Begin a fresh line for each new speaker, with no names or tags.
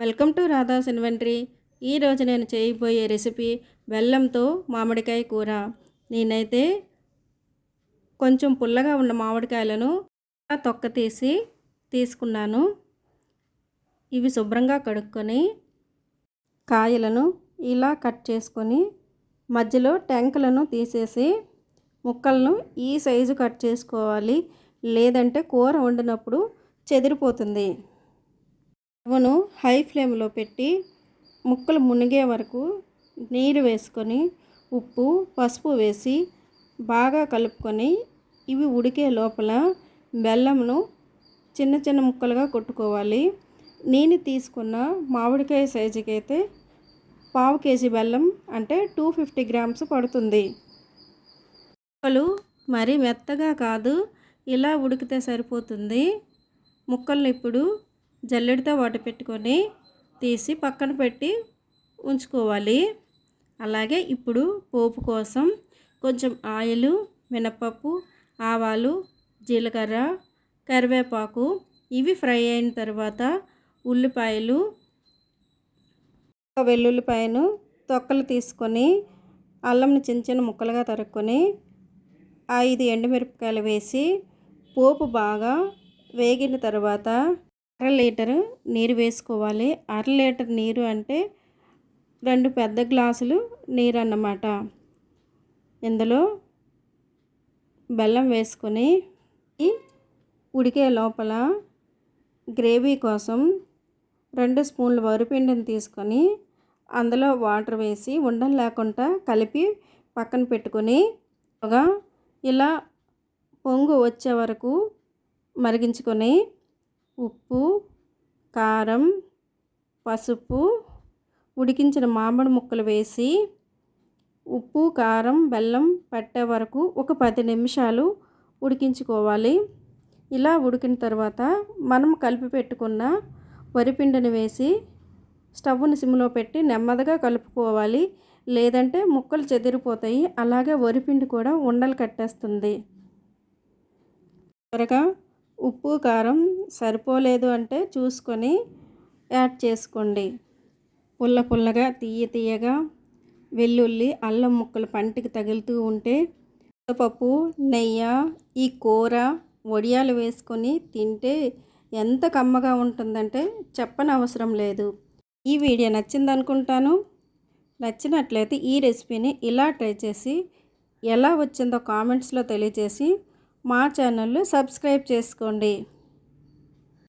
Welcome to Radha's inventory. ఈరోజు నేను చేయబోయే రెసిపీ బెల్లంతో మామిడికాయ కూర. నేనైతే కొంచెం పుల్లగా ఉన్న మామిడికాయలను తొక్క తీసి తీసుకున్నాను. ఇవి శుభ్రంగా కడుక్కొని కాయలను ఇలా కట్ చేసుకొని మధ్యలో టెంకలను తీసేసి ముక్కలను ఈ సైజు కట్ చేసుకోవాలి. లేదంటే కూర వండినప్పుడు చెదిరిపోతుంది. స్టవ్ను హై ఫ్లేమ్లో పెట్టి ముక్కలు మునిగే వరకు నీరు వేసుకొని ఉప్పు పసుపు వేసి బాగా కలుపుకొని ఇవి ఉడికే లోపల బెల్లంను చిన్న చిన్న ముక్కలుగా కొట్టుకోవాలి. నేను తీసుకున్న మామిడికాయ సైజుకి అయితే పావు కేజీ బెల్లం అంటే టూ ఫిఫ్టీ గ్రామ్స్ పడుతుంది. ముక్కలు మరి మెత్తగా కాదు ఇలా ఉడికితే సరిపోతుంది. ముక్కలను ఇప్పుడు జల్లెడితో వాటి పెట్టుకొని తీసి పక్కన పెట్టి ఉంచుకోవాలి. అలాగే ఇప్పుడు పోపు కోసం కొంచెం ఆయిల్ మినపప్పు ఆవాలు జీలకర్ర కరివేపాకు ఇవి ఫ్రై అయిన తర్వాత ఉల్లిపాయలు వెల్లుల్లిపాయను తొక్కలు తీసుకొని అల్లంని చిన్న చిన్న ముక్కలుగా తరుక్కొని ఐదు ఎండుమిరపకాయలు వేసి పోపు బాగా వేగిన తర్వాత అర లీటరు నీరు వేసుకోవాలి. అర లీటర్ నీరు అంటే రెండు పెద్ద గ్లాసులు నీరు అన్నమాట. ఇందులో బెల్లం వేసుకొని ఉడికే లోపల గ్రేవీ కోసం రెండు స్పూన్లు వరిపిండిని తీసుకొని అందులో వాటర్ వేసి ఉండలు లేకుండా కలిపి పక్కన పెట్టుకొని ఇలా పొంగు వచ్చే వరకు మరిగించుకొని ఉప్పు కారం పసుపు ఉడికించిన మామిడి ముక్కలు వేసి ఉప్పు కారం బెల్లం పట్టే వరకు ఒక పది నిమిషాలు ఉడికించుకోవాలి. ఇలా ఉడికిన తర్వాత మనం కలిపి పెట్టుకున్న వరిపిండిని వేసి స్టవ్ని సిమ్లో పెట్టి నెమ్మదిగా కలుపుకోవాలి. లేదంటే ముక్కలు చెదిరిపోతాయి. అలాగే వరిపిండి కూడా ఉండలు కట్టేస్తుంది. త్వరగా ఉప్పు కారం సరిపోలేదు అంటే చూసుకొని యాడ్ చేసుకోండి. పుల్ల పుల్లగా తీయ తీయగా వెల్లుల్లి అల్లం ముక్కలు పంటికి తగులుతూ ఉంటే పప్పు నెయ్యి ఈ కూర వడియాలు వేసుకొని తింటే ఎంత కమ్మగా ఉంటుందంటే చెప్పని అవసరం లేదు. ఈ వీడియో నచ్చింది అనుకుంటాను నచ్చినట్లయితే ఈ రెసిపీని ఇలా ట్రై చేసి ఎలా వచ్చిందో కామెంట్స్లో తెలియజేసి మా ఛానల్ను సబ్స్క్రైబ్ చేసుకోండి.